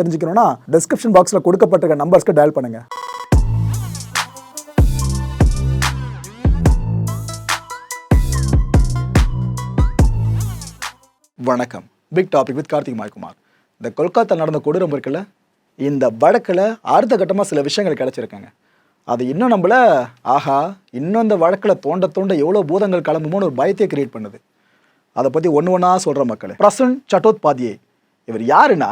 தெரிஞ்சுக்கணும்னா டிஸ்கிரிப்ஷன் பாக்ஸில் கொடுக்கப்பட்டிருக்க நம்பர்ஸ்க்கு டயல் பண்ணுங்க. வணக்கம். பிக் டாபிக் வித் கார்த்திக் மாய்குமார் இந்த கொல்கத்தா நடந்த கொடூரம் இருக்குல்ல இந்த வழக்கில் அடுத்த கட்டமாக சில விஷயங்கள் கிடச்சிருக்காங்க. அது இன்னும் நம்மள ஆஹா இன்னும் இந்த வழக்கில் தோண்ட தோண்ட எவ்வளோ பூதங்கள் கிளம்புமோன்னு ஒரு பயத்தை கிரியேட் பண்ணுது. அதை பற்றி ஒன்று ஒன்றா சொல்கிற மக்கள். பிரசன் சட்டோத்பாதியே. இவர் யாருன்னா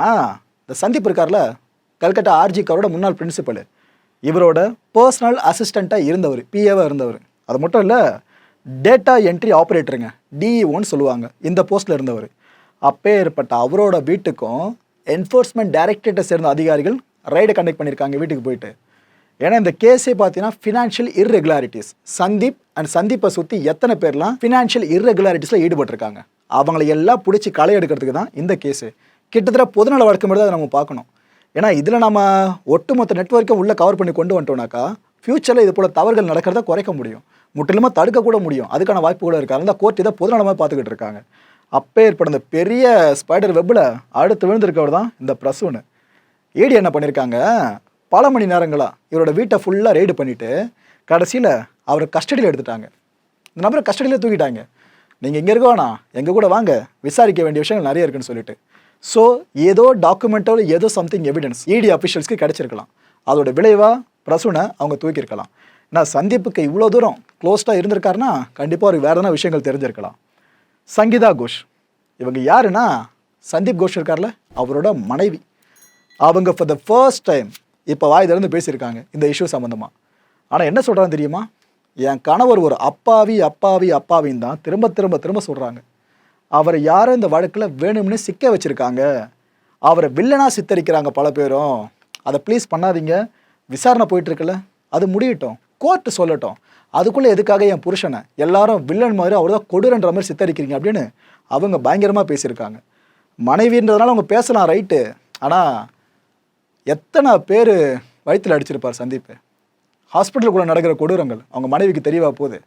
இந்த சந்தீப் இருக்கார்ல? கல்கட்டா ஆர்ஜி கரோட முன்னாள் பிரின்சிபல் இவரோட பர்சனல் அசிஸ்டண்ட்டாக இருந்தவர் பிஏவாக இருந்தவர். அது மட்டும் இல்லை டேட்டா என்ட்ரி ஆப்ரேட்டருங்க டிஇஓன்னு சொல்லுவாங்க இந்த போஸ்ட்டில் இருந்தவர். அப்பேற்பட்ட அவரோட வீட்டுக்கும் என்ஃபோர்ஸ்மெண்ட் டைரக்டரேட்டை சேர்ந்த அதிகாரிகள் ரைடை கண்டக்ட் பண்ணியிருக்காங்க வீட்டுக்கு போயிட்டு. ஏன்னா இந்த கேஸே பார்த்தீங்கன்னா ஃபினான்ஷியல் இர்ரெகுலாரிட்டிஸ் சந்தீப் அண்ட் சந்தீப்பை சுற்றி எத்தனை பேர்லாம் ஃபினான்ஷியல் இர்ரெகுலாரிட்டிஸில் ஈடுபட்டிருக்காங்க. அவங்கள எல்லாம் பிடிச்சி களை எடுக்கிறதுக்கு தான் இந்த கேஸு கிட்டத்தட்ட பொதுநல வழக்கு மாதிரி தான் அதை நம்ம பார்க்கணும். ஏன்னா இதில் நம்ம ஒட்டுமொத்த நெட்ஒர்க்கை உள்ளே கவர் பண்ணி கொண்டு வந்துட்டோம்னாக்கா ஃப்யூச்சரில் இது போல் தவறுகள் நடக்கிறத குறைக்க முடியும். முற்றிலுமாக தடுக்கக்கூட முடியும். அதுக்கான வாய்ப்பு கூட இருக்குது அந்த கோர்ட் இதை பொதுநலமாக பார்த்துக்கிட்டு இருக்காங்க. அப்போ ஏற்பட்ட இந்த பெரிய ஸ்பைடர் வெப்பில் அடுத்து விழுந்திருக்கவர் தான் இந்த பிரசூனு. ஏடி என்ன பண்ணியிருக்காங்க பல மணி நேரங்களாக இவரோட வீட்டை ஃபுல்லாக ரெய்டு பண்ணிவிட்டு கடைசியில் அவரை கஸ்டடியில் எடுத்துட்டாங்க. இந்த நபரை கஸ்டடியில் தூக்கிட்டாங்க. நீங்கள் இங்கே இருக்கோண்ணா எங்கள் கூட வாங்க. விசாரிக்க வேண்டிய விஷயங்கள் நிறைய இருக்குன்னு சொல்லிட்டு. ஸோ ஏதோ டாக்குமெண்ட்டோ ஏதோ சம்திங் எவிடன்ஸ் இடி அஃபிஷியல்ஸ்க்கு கிடச்சிருக்கலாம். அதோட விளைவாக பிரசுனை அவங்க தூக்கியிருக்கலாம். நான் சந்தீப்புக்கு இவ்வளோ தூரம் க்ளோஸ்டாக இருந்திருக்காருன்னா கண்டிப்பாக அவருக்கு வேறு எதனா விஷயங்கள் தெரிஞ்சிருக்கலாம். சங்கீதா கோஷ். இவங்க யாருன்னா சந்தீப் கோஷ் இருக்கார்ல அவரோட மனைவி. அவங்க ஃபார் த ஃபர்ஸ்ட் டைம் இப்போ வாய் திறந்து பேசியிருக்காங்க இந்த இஷ்யூ சம்மந்தமாக ஆனால் என்ன சொல்கிறாங்க தெரியுமா? என் கணவர் ஒரு அப்பாவி அப்பாவி அப்பாவின்னு தான் திரும்ப திரும்ப திரும்ப சொல்கிறாங்க அவரை யாரும் இந்த வழக்கில் வேணும்னு சிக்க வச்சுருக்காங்க. அவரை வில்லனாக சித்தரிக்கிறாங்க பல பேரும். அதை ப்ளீஸ் பண்ணாதீங்க. விசாரணை போயிட்டுருக்குல்ல. அது முடியட்டும். கோர்ட்டு சொல்லட்டும். அதுக்குள்ளே எதுக்காக என் புருஷனை? எல்லாரும் வில்லன் மாதிரி அவர் தான் கொடுறன்ற மாதிரி சித்தரிக்கிறீங்க அப்படின்னு அவங்க பயங்கரமாக பேசியிருக்காங்க. மனைவின்றதுனால அவங்க பேசலாம் ரைட்டு ஆனால் எத்தனை பேர் வயிற்றில் அடிச்சிருப்பார் சந்தீப் ஹாஸ்பிட்டலுக்குள்ளே நடக்கிற கொடூரங்கள். அவங்க மனைவிக்கு தெரியவா போகுது?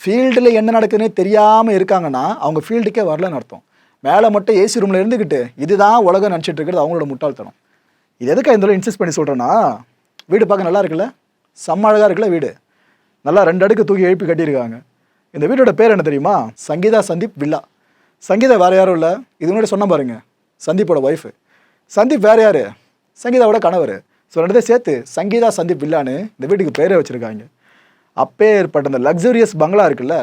ஃபீல்டில் என்ன நடக்குதுன்னே தெரியாமல் இருக்காங்கன்னா அவங்க ஃபீல்டுக்கே வரலன்னு அர்த்தம். மேலே மட்டும் ஏசி ரூமில் இருந்துக்கிட்டு இதுதான் உலகம் நினச்சிட்டு இருக்கிறது அவங்களோட முட்டாள்தனம். இது எதுக்காக இந்த இன்சிஸ்ட் பண்ணி சொல்கிறேன்னா வீடு பார்க்க நல்லா இருக்குல்ல? செம்ம அழகாக இருக்குல்ல வீடு? நல்லா ரெண்டு அடுக்கு தூக்கி எழுப்பி கட்டியிருக்காங்க. இந்த வீட்டோட பேர் என்ன தெரியுமா? சங்கீதா சந்தீப் வில்லா. சங்கீதா வேறு யாரும் இல்லை? இது முன்னாடி சொன்ன பாருங்க சந்தீப்போட ஒய்ஃபு சந்தீப் வேறு யார்? சங்கீதாவோட கணவர். ஸோ ரெண்டு சேர்த்து சங்கீதா சந்தீப் வில்லான்னு இந்த வீட்டுக்கு பேரே வச்சுருக்காங்க. அப்பே ஏற்பட்ட இந்த லக்ஸூரியஸ் பங்களா இருக்குல்ல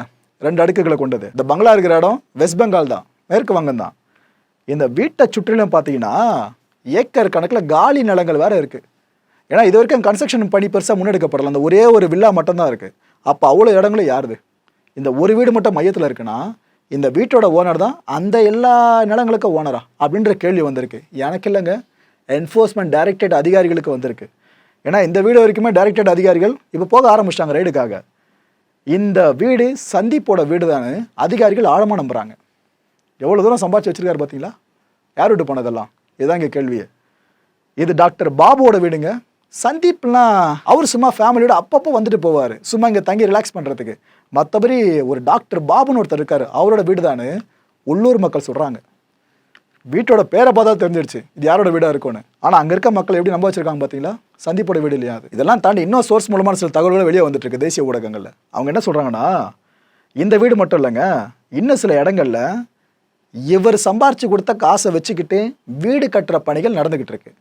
ரெண்டு அடுக்குகளை கொண்டது. இந்த பங்களா இருக்கிற இடம் வெஸ்ட் பெங்கால் தான் மேற்கு வங்கம் தான். இந்த வீட்டை சுற்றிலும் பார்த்தீங்கன்னா ஏக்கர் கணக்கில் காலி நிலங்கள் வேறு இருக்குது ஏன்னா இது வரைக்கும் கன்ஸ்ட்ரக்ஷன் பணி பெருசாக முன்னெடுக்கப்படல. அந்த ஒரே ஒரு வில்லா மட்டும்தான் இருக்குது அப்போ அவ்வளோ இடங்களும் யாருது? இந்த ஒரு வீடு மட்டும் மையத்தில் இருக்குன்னா இந்த வீட்டோட ஓனர் தான் அந்த எல்லா நிலங்களுக்கும் ஓனரா அப்படின்ற கேள்வி வந்திருக்கு. எனக்கு இல்லைங்க. என்ஃபோர்ஸ்மெண்ட் டைரக்டரேட் அதிகாரிகளுக்கு வந்திருக்கு. ஏன்னா இந்த வீடு வரைக்குமே டைரக்டட் அதிகாரிகள் இப்போ போக ஆரம்பிச்சிட்டாங்க ரைடுக்காக இந்த வீடு சந்தீப்போட வீடு தானே அதிகாரிகள் ஆழமாக நம்புகிறாங்க எவ்வளோ தூரம் சம்பாதிச்சு வச்சிருக்காரு பார்த்தீங்களா யார் விட்டு போனதெல்லாம்? இதுதான் இங்கே கேள்வியே. இது டாக்டர் பாபுவோட வீடுங்க. சந்தீப்லாம் அவர் சும்மா ஃபேமிலியோட அப்பப்போ வந்துட்டு போவார். சும்மா இங்கே தங்கி ரிலாக்ஸ் பண்ணுறதுக்கு மற்றபடி ஒரு டாக்டர் பாபுன்னு ஒருத்தர் இருக்கார். அவரோட வீடு தானே உள்ளூர் மக்கள் சொல்கிறாங்க வீட்டோட பேரை பார்த்தா தெரிஞ்சிடுச்சு இது யாரோட வீடாக இருக்கும்னு. ஆனால் அங்கே இருக்க மக்கள் எப்படி நம்ப வச்சிருக்காங்க பார்த்தீங்களா சந்திப்போட வீடு இல்லையா அது? இதெல்லாம் தாண்டி இன்னும் சோர்ஸ் மூலமான சில தகவல்கள் வெளியே வந்துட்டு இருக்கு தேசிய ஊடகங்களில். அவங்க என்ன சொல்கிறாங்கன்னா இந்த வீடு மட்டும் இல்லைங்க. இன்னும் சில இடங்களில் இவர் சம்பாரிச்சு கொடுத்த காசை வச்சுக்கிட்டு வீடு கட்டுற பணிகள் நடந்துக்கிட்டு இருக்கு.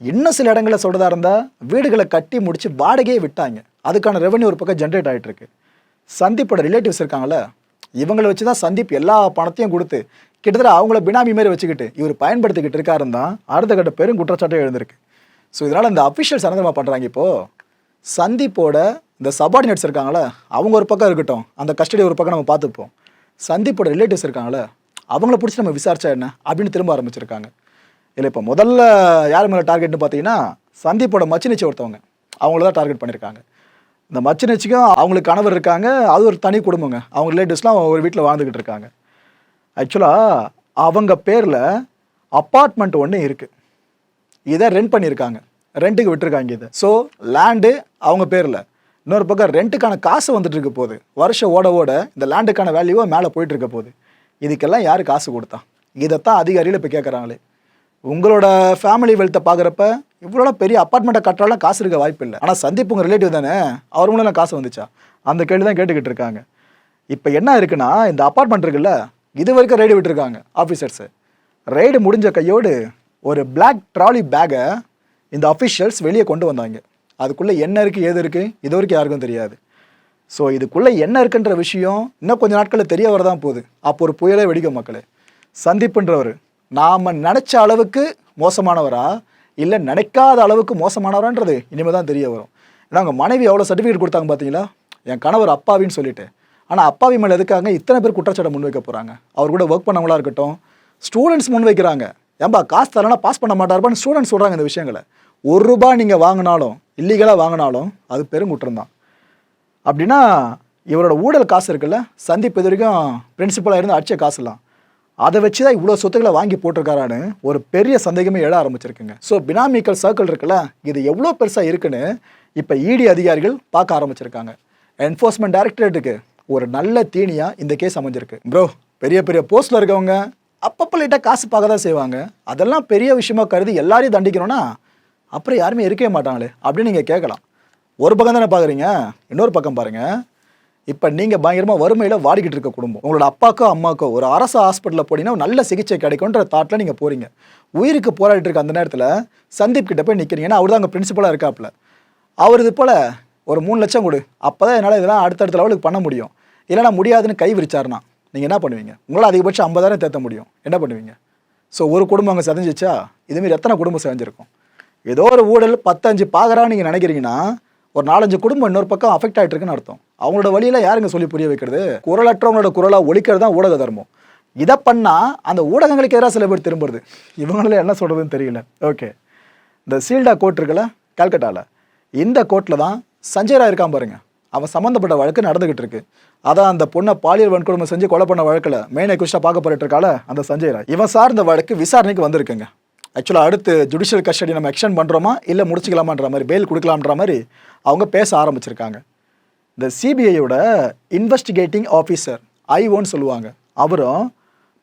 இன்னும் சில இடங்களில் சொல்கிறதா இருந்தால் வீடுகளை கட்டி முடித்து வாடகையே விட்டாங்க. அதுக்கான ரெவன்யூ ஒரு பக்கம் ஜென்ரேட் ஆகிட்டு இருக்கு. சந்தீப்போட ரிலேட்டிவ்ஸ் இருக்காங்களே இவங்களை வச்சு தான் சந்தீப் எல்லா பணத்தையும் கொடுத்து கிட்டத்தட்ட அவங்கள பினாமி மாதிரி வச்சுக்கிட்டு இவர் பயன்படுத்திக்கிட்டு இருக்காருன்னு தான் அடுத்த கட்ட பெரும் குற்றச்சாட்டே எழுந்திருக்கு. ஸோ இதனால் இந்த அஃபிஷியல் என்ன பண்ணுறாங்க இப்போது சந்திப்போட இந்த சபார்டினேட்ஸ் இருக்காங்களே அவங்க ஒரு பக்கம் இருக்கட்டும் அந்த கஸ்டடி ஒரு பக்கம் நம்ம பார்த்துப்போம். சந்திப்போட ரிலேட்டிவ்ஸ் இருக்காங்களே அவங்கள பிடிச்சி நம்ம விசாரிச்சா என்ன அப்படின்னு திரும்ப ஆரம்பிச்சிருக்காங்க. இல்லை இப்போ முதல்ல யார் மேலே டார்கெட்னு பார்த்தீங்கன்னா சந்தீப்போட மச்சினிச்சி ஒருத்தவங்க. அவங்கள தான் டார்கெட் பண்ணியிருக்காங்க இந்த மச்சினிச்சிக்கும் அவங்களுக்கு கணவர் இருக்காங்க அது ஒரு தனி குடும்பங்க. அவங்க ரிலேட்டிவ்ஸ்லாம் ஒரு வீட்டில் வாழ்ந்துக்கிட்டு இருக்காங்க. ஆக்சுவலாக அவங்க பேரில் அப்பார்ட்மெண்ட் ஒன்று இருக்குது இதை ரெண்ட் பண்ணியிருக்காங்க. ரெண்ட்டுக்கு விட்டுருக்காங்க இதை. ஸோ லேண்டு அவங்க பேரில். இன்னொரு பக்கம் ரெண்ட்டுக்கான காசு வந்துட்டு இருக்க போகுது. வருஷம் ஓட ஓட இந்த லேண்டுக்கான வேல்யூவோ மேலே போயிட்டு இருக்க போகுது. இதுக்கெல்லாம் யார் காசு கொடுத்தா? இதைத்தான் அதிகாரிகள் இப்போ கேட்குறாங்களே உங்களோட ஃபேமிலி வெல்த்தை பார்க்குறப்ப இவ்வளோ பெரிய அப்பார்ட்மெண்ட்டை கட்டுறாலும் காசு இருக்க வாய்ப்பு இல்லை. ஆனால் சந்தீப் உங்கள் ரிலேட்டிவ் தானே? அவர் மூலம் காசு வந்துச்சா? அந்த கேள்வி தான் கேட்டுக்கிட்டு இருக்காங்க. இப்போ என்ன இருக்குன்னா இந்த அப்பார்ட்மெண்ட் இருக்குல்ல இது வரைக்கும் ரைடு விட்டுருக்காங்க ஆஃபீஸர்ஸு ரைடு முடிஞ்ச கையோடு ஒரு பிளாக் ட்ராலி பேக்கை இந்த அஃபிஷியல்ஸ் வெளியே கொண்டு வந்தாங்க. அதுக்குள்ளே என்ன இருக்குது ஏது இருக்குது இது வரைக்கும் யாருக்கும் தெரியாது. ஸோ இதுக்குள்ளே என்ன இருக்குன்ற விஷயம் இன்னும் கொஞ்ச நாட்களில் தெரிய வரதான் போகுது. அப்போ ஒரு புயலே வெடிக்கும் மக்களே. சந்திப்புன்றவர் நாம் நினச்ச அளவுக்கு மோசமானவரா இல்லை நினைக்காத அளவுக்கு மோசமானவரான்றது இனிமேல் தான் தெரிய வரும். ஏன்னா அவங்க மனைவி எவ்வளோ சர்டிஃபிகேட் கொடுத்தாங்க பார்த்தீங்களா என் கணவர் அப்பாவின்னு சொல்லிட்டு. ஆனால் அப்பாவி மேலே எதுக்காக இத்தனை பேர் குற்றச்சாட்டை முன்வைக்க போகிறாங்க அவர் கூட ஒர்க் பண்ணவங்களா இருக்கட்டும் ஸ்டூடெண்ட்ஸ் முன்வைக்கிறாங்க. ஏன்பா காசு தரனா பாஸ் பண்ண மாட்டாருப்பான்னு ஸ்டூடெண்ட்ஸ் சொல்கிறாங்க இந்த விஷயங்களை. ஒரு ரூபா நீங்கள் வாங்கினாலும் இல்லீகலாக வாங்கினாலும் அது பெருங்குற்றம் தான் அப்படின்னா இவரோட ஊழல் காசு இருக்குல்ல? சந்தீப் இது வரைக்கும் பிரின்சிபலாக இருந்து அடிச்ச காசுலாம். அதை வச்சு தான் இவ்வளோ சொத்துக்களை வாங்கி போட்டிருக்காரான்னு ஒரு பெரிய சந்தேகமே எழ ஆரம்பிச்சிருக்குங்க. ஸோ பினாமிக்கல் சர்க்கிள் இருக்குல்ல? இது எவ்வளோ பெருசாக இருக்குன்னு இப்போ இடி அதிகாரிகள் பார்க்க ஆரம்பிச்சிருக்காங்க. என்ஃபோர்ஸ்மெண்ட் டைரக்டரேட்டுக்கு ஒரு நல்ல தீனியாக இந்த கேஸ் அமைஞ்சிருக்கு. ப்ரோ பெரிய பெரிய போஸ்ட்டில் இருக்கவங்க அப்பப்போ லைட்டாக காசு பார்க்க தான் செய்வாங்க. அதெல்லாம் பெரிய விஷயமா கருதி எல்லாரையும் தண்டிக்கணும்னா அப்புறம் யாருமே இருக்கவே மாட்டாங்களே அப்படின்னு நீங்கள் கேட்கலாம். ஒரு பக்கம் தானே பார்க்குறீங்க இன்னொரு பக்கம் பாருங்கள் இப்போ நீங்கள் பயங்கரமாக வறுமையில் வாடிக்கிட்டு இருக்க குடும்பம். உங்களோட அப்பாக்கோ அம்மாக்கோ ஒரு அரசு ஹாஸ்பிட்டலில் போனீங்கன்னா நல்ல சிகிச்சை கிடைக்கும்ன்ற தாட்டில் நீங்கள் போகிறீங்க உயிருக்கு போராடிட்டு இருக்க அந்த நேரத்தில் சந்தீப் கிட்ட போய் நிற்கிறீங்க ஏன்னா அவர் தான் அங்கே பிரின்சிபலாக இருக்காப்புல. அவர் இது போல் ஒரு மூணு லட்சம் கொடு. அப்போ தான் என்னால் இதெல்லாம் அடுத்தடுத்த லெவலுக்கு பண்ண முடியும். இல்லைனா முடியாதுன்னு கை விரிச்சாருனா நீங்கள் என்ன பண்ணுவீங்க? உங்களால் அதிகபட்சம் ஐம்பதாயிரம் தேர்த்த முடியும். என்ன பண்ணுவீங்க? ஸோ ஒரு குடும்பம் அங்கே செதஞ்சிச்சா இதுமாரி எத்தனை குடும்பம் செதஞ்சிருக்கும்? ஏதோ ஒரு ஊழல் பத்தஞ்சு பார்க்குறான்னு நீங்கள் நினைக்கிறீங்கன்னா ஒரு நாலஞ்சு குடும்பம் இன்னொரு பக்கம் அஃபெக்ட் ஆகிட்டு இருக்குன்னு அர்த்தம். அவங்களோட வழியில யாருங்க சொல்லி புரிய வைக்கிறது? குரலற்றவங்களோட குரலாக ஒழிக்கிறது தான் ஊடக தர்மம். இதை பண்ணால் அந்த ஊடகங்களுக்கு எதிராக சில பேர் திரும்புறது. இவங்கள என்ன சொல்கிறதுன்னு தெரியல. ஓகே இந்த சீல்டா கோர்ட் இருக்குல்ல கல்கட்டாவில் இந்த கோர்ட்டில் தான் சஞ்சய் ராய் இருக்கான் பாருங்க. அவன் சம்மந்தப்பட்ட வழக்கு நடந்துகிட்டு இருக்கு. அதான் அந்த பொண்ணை பாலியல் வன்கொடுமை செஞ்சு கொலை பண்ண வழக்கில் மெயின் அக்யூஸ்டாக பார்க்க போயிட்டு இருக்கால அந்த சஞ்சய் ராய். இவன் சார்ந்த வழக்கு விசாரணைக்கு வந்திருக்குங்க. ஆக்சுவலாக அடுத்து ஜுடிஷியல் கஸ்டடி நம்ம எக்ஸ்டெண்ட் பண்ணுறோமா இல்லை முடிச்சுக்கலாமான்ற மாதிரி பெயில் கொடுக்கலான்ற மாதிரி அவங்க பேச ஆரம்பிச்சிருக்காங்க. இந்த சிபிஐயோட இன்வெஸ்டிகேட்டிங் ஆஃபீஸர் ஐஓன்னு சொல்லுவாங்க. அவரும்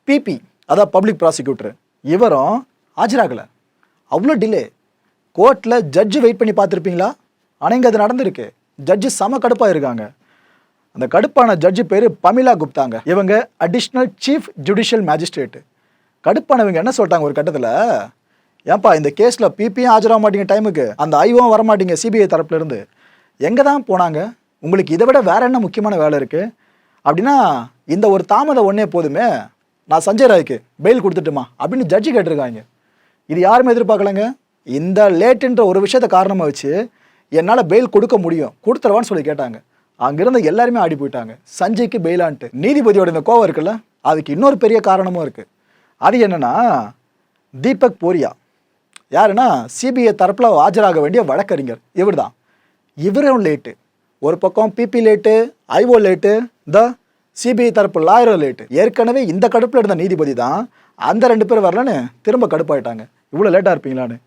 பிபி அதான் பப்ளிக் ப்ராசிக்யூட்டர் இவரும் ஆஜராகலை. அவ்வளோ டிலே கோர்ட்டில் ஜட்ஜு வெயிட் பண்ணி பார்த்துருப்பீங்களா? ஆனால் இங்கே அது நடந்திருக்கு. ஜட்ஜு செம கடுப்பாக இருக்காங்க. அந்த கடுப்பான ஜட்ஜு பேர் பமிலா குப்தாங்க. இவங்க அடிஷ்னல் சீஃப் ஜுடிஷியல் மேஜிஸ்ட்ரேட்டு கடுப்பானவங்க என்ன சொல்லிட்டாங்க ஒரு கட்டத்தில்? ஏன்பா இந்த கேஸில் பிபியும் ஆஜராக மாட்டீங்க டைமுக்கு அந்த ஐஓவும் வர மாட்டீங்க சிபிஐ தரப்புலேருந்து எங்கே தான் போனாங்க? உங்களுக்கு இதை விட வேற என்ன முக்கியமான வேலை இருக்குது அப்படின்னா இந்த ஒரு தாமதம் ஒன்றே போதுமே. நான் சஞ்சய் ராய்க்கு பெயில் கொடுத்துட்டுமா? அப்படின்னு ஜட்ஜி கேட்டிருக்காங்க. இது யாருமே எதிர்பார்க்கலங்க? இந்த லேட்டுன்ற ஒரு விஷயத்த காரணமாக வச்சு என்னால் பெயில் கொடுக்க முடியும். கொடுத்துருவான்னு சொல்லி கேட்டாங்க. அங்கிருந்த எல்லாருமே ஆடி போயிட்டாங்க. சஞ்சய்க்கு பெயிலான்ட்டு நீதிபதியோட இந்த கோவம் இருக்குல்ல? அதுக்கு இன்னொரு பெரிய காரணமும் இருக்குது அது என்னென்னா தீபக் போரியா. யாருன்னா சிபிஐ தரப்பில் ஆஜராக வேண்டிய வழக்கறிஞர். இவர் தான் இவரும் லேட்டு ஒரு பக்கம் PP late IO late the CBI தரப்பு லாயரும் லேட்டு ஏற்கனவே இந்த கடுப்பில் இருந்த நீதிபதி தான் அந்த ரெண்டு பேர் வரலன்னு திரும்ப கடுப்பாயிட்டாங்க. இவ்வளோ லேட்டாக இருப்பீங்களான்னு.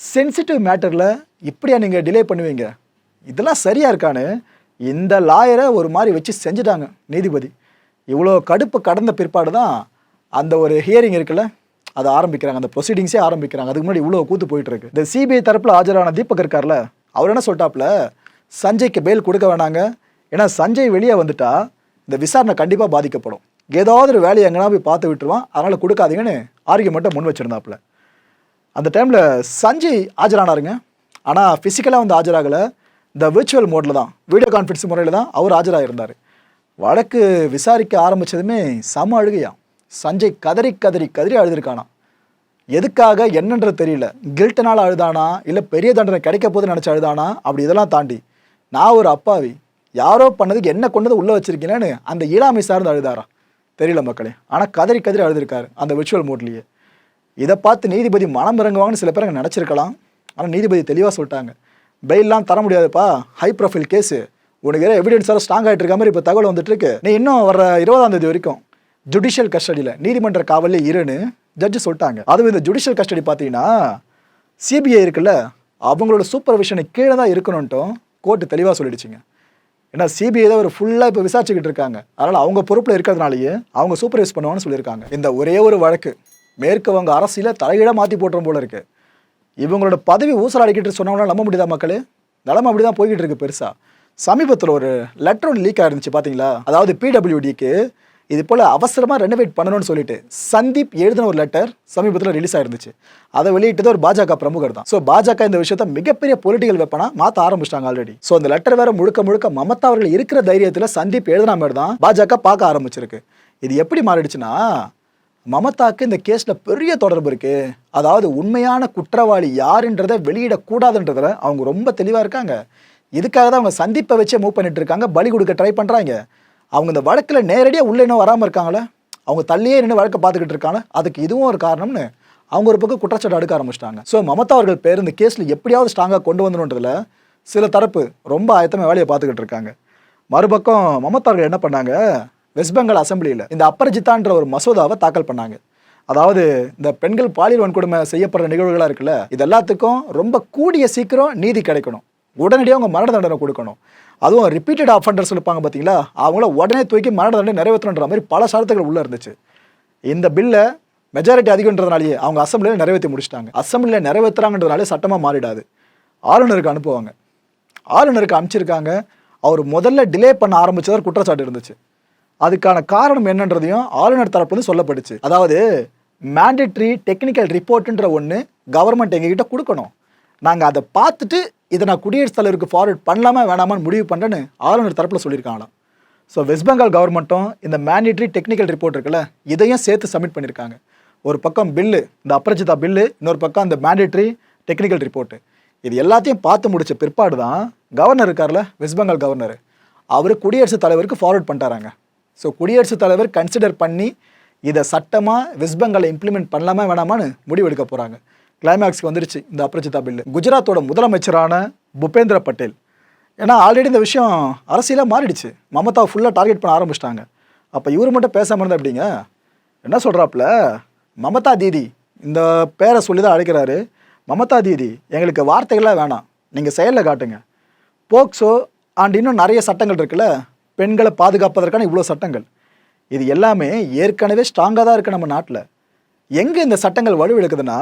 சென்சிட்டிவ் மேட்டரில் இப்படியா நீங்கள் டிலே பண்ணுவீங்க? இதெல்லாம் சரியாக இருக்கான்னு இந்த லாயரை ஒரு மாதிரி வச்சு செஞ்சுட்டாங்க நீதிபதி. இவ்வளோ கடுப்பு கடந்த பிற்பாடு தான் அந்த ஒரு ஹியரிங் இருக்குல்ல அதை ஆரம்பிக்கிறாங்க. அந்த ப்ரொசீடிங்ஸே ஆரம்பிக்கிறாங்க. அதுக்கு முன்னாடி இவ்வளோ கூத்து போயிட்டு இருக்கு. இந்த சிபிஐ தரப்பில் ஆஜரான தீபக் இருக்கார்ல அவர் என்ன சொல்லிட்டாப்ல சஞ்சய்க்கு பெயில் கொடுக்க வேணாங்க. ஏன்னா சஞ்சய் வெளியே வந்துட்டா இந்த விசாரணை கண்டிப்பாக பாதிக்கப்படும். ஏதாவது ஒரு வேலையை எங்கன்னா போய் பார்த்து விட்டுருவான். அதனால் கொடுக்காதீங்கன்னு ஆர்கியூமெண்ட்டை முன் வச்சிருந்தாப்புல. அந்த டைமில் சஞ்சய் ஆஜரானாருங்க. ஆனால் ஃபிசிக்கலாக வந்து ஆஜராகலை. இந்த விர்ச்சுவல் மோடில் தான் வீடியோ கான்ஃபரன்ஸ் முறையில் தான் அவர் ஆஜராகிருந்தார் வழக்கு விசாரிக்க ஆரம்பித்ததுமே சம அழுகையா? சஞ்சய் கதறி கதறி கதறி அழுதுருக்கானா? எதுக்காக என்னன்றது தெரியல. கில்ட்டனால் அழுதானா? இல்லை பெரிய தண்டனை கிடைக்க போது நினச்சி அழுதானா? அப்படி இதெல்லாம் தாண்டி நான் ஒரு அப்பாவி யாரோ பண்ணதுக்கு என்ன கொண்டது உள்ளே வச்சிருக்கீங்கன்னு அந்த இளமை சார்ந்து அழுதாரா? தெரியல மக்களே. ஆனால் கதறி கதறி அழுதுருக்காரு அந்த விர்ச்சுவல் மோட்லேயே இதை பார்த்து நீதிபதி மனம் இறங்குவாங்கன்னு சில பேர் நினச்சிருக்கலாம். ஆனால் நீதிபதி தெளிவாக சொல்லிட்டாங்க. பெயில்லாம் தர முடியாதுப்பா. ஹை ப்ரொஃபைல் கேஸு உனக்கு ஏதோ எவிடன்ஸ் ஸ்ட்ராங் ஆகிட்டு இருக்க மாதிரி இப்போ தகவல் வந்துட்டு இருக்கு. நீ இன்னும் வர இருபதாம் தேதி வரைக்கும் ஜுடிஷியல் கஸ்டடியில் நீதிமன்ற காவலில் இருன்னு ஜட்ஜு சொல்லிட்டாங்க. அதுவும் இந்த ஜுடிஷியல் கஸ்டடி பார்த்தீங்கன்னா சிபிஐ இருக்குல்ல அவங்களோட சூப்பர்விஷனை கீழே தான் இருக்கணும்ட்டும் கோர்ட்டு தெளிவாக சொல்லிடுச்சுங்க. ஏன்னா சிபிஐ தான் ஒரு ஃபுல்லாக இப்போ விசாரிச்சுக்கிட்டு இருக்காங்க. அதனால் அவங்க பொறுப்பில் இருக்கிறதுனாலயே அவங்க சூப்பர்வைஸ் பண்ணுவாங்கன்னு சொல்லியிருக்காங்க. இந்த ஒரே ஒரு வழக்கு மேற்கு வங்க அரசியல தலையிட மாற்றி போட்டுரும் போல இருக்குது இவங்களோட பதவி ஊசலாடிக்கிட்டு சொன்னவங்களாம் நம்ப முடியுதா மக்களே? நிலமை அப்படி தான் போய்கிட்டு இருக்கு பெருசாக சமீபத்தில் ஒரு லெட்டர் ஒன்று லீக் ஆயிருந்துச்சு பார்த்தீங்களா அதாவது பிடபிள்யூடிக்கு இது போல் அவசரமாக ரெனோவேட் பண்ணணும்னு சொல்லிட்டு சந்தீப் எழுதின ஒரு லெட்டர் சமீபத்தில் ரிலீஸ் ஆயிருந்துச்சு. அதை வெளியிட்டது ஒரு பாஜக பிரமுகர் தான். ஸோ பாஜக இந்த விஷயத்த மிகப்பெரிய பொலிட்டிக்கல் வெப்பனா மாற்ற ஆரம்பிச்சிட்டாங்க ஆல்ரெடி ஸோ அந்த லெட்டர் வேற முழுக்க முழுக்க மமதா அவர்கள் இருக்கிற தைரியத்தில் சந்தீப் எழுதின மாதிரி தான் பாஜக பார்க்க ஆரம்பிச்சிருக்கு. இது எப்படி மாறிடுச்சுன்னா மமதாக்கு இந்த கேஸில் பெரிய தொடர்பு இருக்குது அதாவது உண்மையான குற்றவாளி யாருன்றதை வெளியிடக்கூடாதுன்றதில் அவங்க ரொம்ப தெளிவாக இருக்காங்க. இதுக்காக தான் அவங்க சந்திப்பை வச்சே மூவ் பண்ணிட்டு இருக்காங்க. பலி கொடுக்க ட்ரை பண்ணுறாங்க அவங்க இந்த வழக்கில் நேரடியாக உள்ளே இன்னும் வராமல் இருக்காங்களே? அவங்க தள்ளியே நின்று வழக்கை பார்த்துக்கிட்டு இருக்காங்க. அதுக்கு இதுவும் ஒரு காரணம்னு அவங்க ஒரு பக்கம் குற்றச்சாட்டு அடுக்க ஆரம்பிச்சிட்டாங்க. ஸோ மமதா அவர்கள் பேர் இந்த கேஸில் எப்படியாவது ஸ்ட்ராங்காக கொண்டு வந்துணுன்றதுல சில தரப்பு ரொம்ப ஆயத்தமாக வேலையை பார்த்துக்கிட்டு இருக்காங்க. மறுபக்கம் மமதா அவர்கள் என்ன பண்ணாங்க? வெஸ்ட் பெங்கால் அசம்பிளியில் இந்த அப்பரஜித்தான்ற ஒரு மசோதாவை தாக்கல் பண்ணாங்க. அதாவது இந்த பெண்கள் பாலியல் வன்கொடுமை செய்யப்படுற நிகழ்வுகளாக இருக்குல்ல இது எல்லாத்துக்கும் ரொம்ப கூடிய சீக்கிரம் நீதி கிடைக்கணும். உடனடியாக அவங்க மரண தண்டனை கொடுக்கணும். அதுவும் ரிப்பீட்டட் அஃபண்டர்ஸ் இருப்பாங்க பார்த்தீங்களா அவங்கள உடனே தூக்கி மரண தண்டனை நிறைவேற்றணுன்ற மாதிரி பல சரத்துகள் உள்ளே இருந்துச்சு. இந்த பில்லை மெஜாரிட்டி அதிகன்றதுனாலேயே அவங்க அசம்பிளியில் நிறைவேற்றி முடிச்சிட்டாங்க. அசம்பிளியில் நிறைவேற்றுறாங்கன்றதுனாலே சட்டமாக மாறிடாது. ஆளுநருக்கு அனுப்புவாங்க. ஆளுநருக்கு அனுப்பிச்சிருக்காங்க. அவர் முதல்ல டிலே பண்ண ஆரம்பிச்சதா குற்றச்சாட்டு இருந்துச்சு. அதுக்கான காரணம் என்னன்றதையும் ஆளுநர் தரப்புலேருந்து சொல்லப்படுச்சு அதாவது மேண்டேட்ரி டெக்னிக்கல் ரிப்போர்ட்டுன்ற ஒன்று கவர்மெண்ட் எங்ககிட்ட கொடுக்கணும். நாங்கள் அதை பார்த்துட்டு இதை நான் குடியரசுத் தலைவருக்கு ஃபார்வர்ட் பண்ணலாமா வேணாமான்னு முடிவு பண்ணுறேன்னு ஆளுநர் தரப்பில் சொல்லியிருக்காங்களாம். ஸோ வெஸ்ட் பெங்கால் கவர்மெண்ட்டும் இந்த மேண்டேட்ரி டெக்னிக்கல் ரிப்போர்ட் இருக்குல்ல இதையும் சேர்த்து சப்மிட் பண்ணியிருக்காங்க. ஒரு பக்கம் பில்லு இந்த அப்ரஜிதா பில்லு இன்னொரு பக்கம் அந்த மேண்டேட்ரி டெக்னிக்கல் ரிப்போர்ட்டு இது எல்லாத்தையும் பார்த்து முடித்த பிற்பாடு தான் கவர்னர் இருக்கார்ல வெஸ்ட் பெங்கால் கவர்னர் அவர் குடியரசுத் தலைவருக்கு ஃபார்வர்ட் பண்ணிட்டாராங்க. ஸோ குடியரசுத் தலைவர் கன்சிடர் பண்ணி இதை சட்டமாக வெஸ்ட் பெங்காலை இம்ப்ளிமெண்ட் பண்ணலாமா வேணாமான்னு முடிவெடுக்க போகிறாங்க கிளைமேக்ஸ்க்கு வந்துருச்சு இந்த அப்ரஜிதா பில்லு குஜராத்தோட முதலமைச்சரான பூபேந்திர பட்டேல். ஏன்னா ஆல்ரெடி இந்த விஷயம் அரசியலாக மாறிடுச்சு. மமதா ஃபுல்லாக டார்கெட் பண்ண ஆரம்பிச்சிட்டாங்க. அப்போ இவர் மட்டும் பேசாமல் இருந்தா எப்படிங்க? என்ன சொல்கிறாப்புல மமதா தீதி இந்த பேரை சொல்லி தான் அழைக்கிறாரு. மமதா தீதி எங்களுக்கு வார்த்தைகள்லாம் வேணாம். நீங்கள் செயலில் காட்டுங்க. போக்ஸோ அண்ட் இன்னும் நிறைய சட்டங்கள் இருக்குல்ல பெண்களை பாதுகாப்பதற்கான இவ்வளோ சட்டங்கள்? இது எல்லாமே ஏற்கனவே ஸ்ட்ராங்காக தான் இருக்குது நம்ம நாட்டில். எங்கே இந்த சட்டங்கள் வலுவிழக்குதுன்னா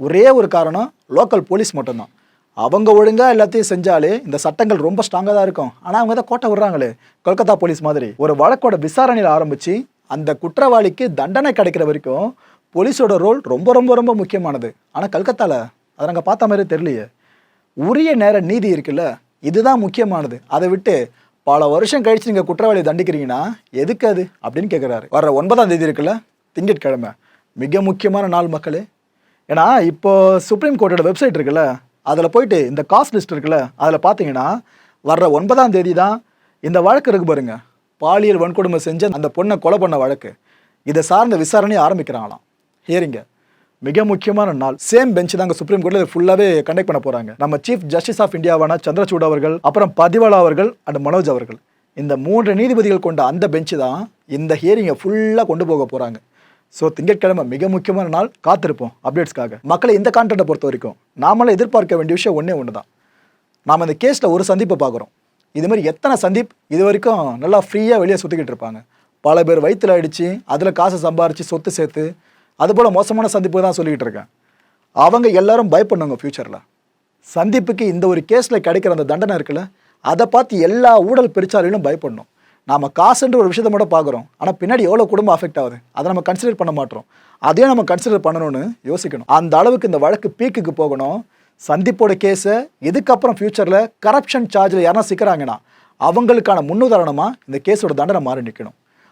ஒரே ஒரு காரணம் லோக்கல் போலீஸ் மட்டும்தான். அவங்க ஒழுங்காக எல்லாத்தையும் செஞ்சாலே இந்த சட்டங்கள் ரொம்ப ஸ்ட்ராங்காக தான் இருக்கும். ஆனால் அவங்க தான் கோட்டை விடுறாங்களே கொல்கத்தா போலீஸ் மாதிரி. ஒரு வழக்கோட விசாரணையில் ஆரம்பித்து அந்த குற்றவாளிக்கு தண்டனை கிடைக்கிற வரைக்கும் போலீஸோட ரோல் ரொம்ப ரொம்ப ரொம்ப முக்கியமானது. ஆனால் கல்கத்தாவில் அதை நாங்கள் பார்த்த மாதிரி தெரியலையே. உரிய நேர நீதி இருக்குல்ல இதுதான் முக்கியமானது. அதை விட்டு பல வருஷம் கழிச்சு நீங்கள் குற்றவாளியை தண்டிக்கிறீங்கன்னா எதுக்கு அது அப்படின்னு கேட்குறாரு வர ஒன்பதாம் தேதி இருக்குல்ல திங்கட்கிழமை. மிக முக்கியமான நாள் மக்களே. ஏன்னா இப்போ சுப்ரீம் கோர்ட்டோட வெப்சைட் இருக்குல்ல அதில் போயிட்டு இந்த காஸ்ட் லிஸ்ட் இருக்குல்ல அதில் பார்த்தீங்கன்னா வர்ற ஒன்பதாம் தேதி தான் இந்த வழக்கு இருக்கு பாருங்க. பாலியல் வன்கொடுமை செஞ்ச அந்த பொண்ணை கொலை பண்ண வழக்கு. இதை சார்ந்த விசாரணையை ஆரம்பிக்கிறாங்களாம். ஹியரிங்க மிக முக்கியமான நாள். சேம் பெஞ்ச் தாங்க சுப்ரீம் கோர்ட்ல ஃபுல்லாவே கண்டக்ட் பண்ண போறாங்க. நம்ம சீஃப் ஜஸ்டிஸ் ஆஃப் இந்தியாவான சந்திரசூட் அவர்கள் அப்புறம் பதிவாளா அவர்கள் அண்ட் மனோஜ் அவர்கள். இந்த மூன்று நீதிபதிகள் கொண்ட அந்த பெஞ்சு தான் இந்த ஹியரிங்கை ஃபுல்லாக கொண்டு போக போறாங்க. ஸோ திங்கட்கிழமை மிக முக்கியமான நாள். காத்திருப்போம் அப்டேட்ஸ்க்காக மக்களை இந்த கான்டெக்டை பொறுத்த வரைக்கும் நாமெல்லாம் எதிர்பார்க்க வேண்டிய விஷயம் ஒன்றே ஒன்று தான். நாம் இந்த கேஸில் ஒரு சந்திப்பை பார்க்குறோம். இது மாதிரி எத்தனை சந்தீப் இது வரைக்கும் நல்லா ஃப்ரீயாக வெளியே சுற்றிக்கிட்டு இருப்பாங்க. பல பேர் வயிற்றுல அடித்து அதில் காசை சம்பாரித்து சொத்து சேர்த்து அதுபோல் மோசமான சந்திப்பு தான் சொல்லிக்கிட்டு இருக்கேன். அவங்க எல்லாரும் பயப்படணுங்க ஃப்யூச்சரில் சந்திப்புக்கு இந்த ஒரு கேஸில் கிடைக்கிற அந்த தண்டனை இருக்குல்ல அதை பார்த்து எல்லா ஊழல் பெருச்சாலையிலும் பயப்படணும். நாம் காசுன்ற ஒரு விஷயத்தை மட்டும் பார்க்குறோம். ஆனால் பின்னாடி எவ்வளோ குடும்பம் அஃபெக்ட் ஆகுது? அதை நம்ம கன்சிடர் பண்ண மாட்டோம். அதையும் நம்ம கன்சிடர் பண்ணணும்னு யோசிக்கணும். அந்த அளவுக்கு இந்த வழக்கு பீக்குக்கு போகணும். சந்திப்போட கேஸை இதுக்கப்புறம் ஃப்யூச்சரில் கரப்ஷன் சார்ஜில் யாரா சிக்கிறாங்கன்னா அவங்களுக்கான முன்னுதாரணமாக இந்த கேஸோட தண்டனை மாறி நிற்கணும்